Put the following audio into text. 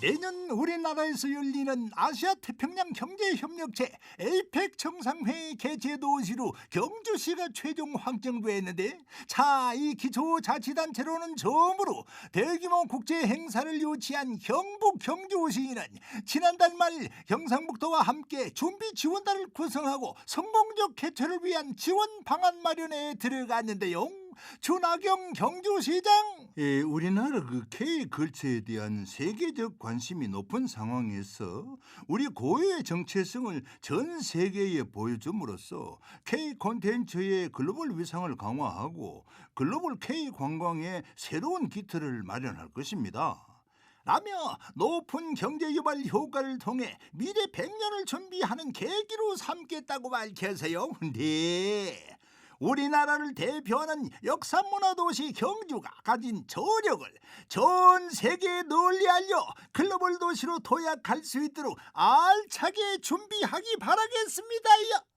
내년 우리나라에서 열리는 아시아 태평양 경제협력체 에이펙 정상회의 개최 도시로 경주시가 최종 확정됐는데 자, 이 기초자치단체로는 처음으로 대규모 국제 행사를 유치한 경북 경주시는 지난달 말 경상북도와 함께 준비 지원단을 구성하고 성공적 개최를 위한 지원 방안 마련에 들어갔는데요. 준하경 경주시장 예, 우리나라 그 K 걸체에 대한 세계적 관심이 높은 상황에서 우리 고유의 정체성을 전 세계에 보여줌으로써 K 콘텐츠의 글로벌 위상을 강화하고 글로벌 K 관광의 새로운 기틀을 마련할 것입니다. 라며 높은 경제 유발 효과를 통해 미래 100년을 준비하는 계기로 삼겠다고 밝혀서요. 네. 우리나라를 대표하는 역사 문화 도시 경주가 가진 저력을 전 세계에 널리 알려 글로벌 도시로 도약할 수 있도록 알차게 준비하기 바라겠습니다요.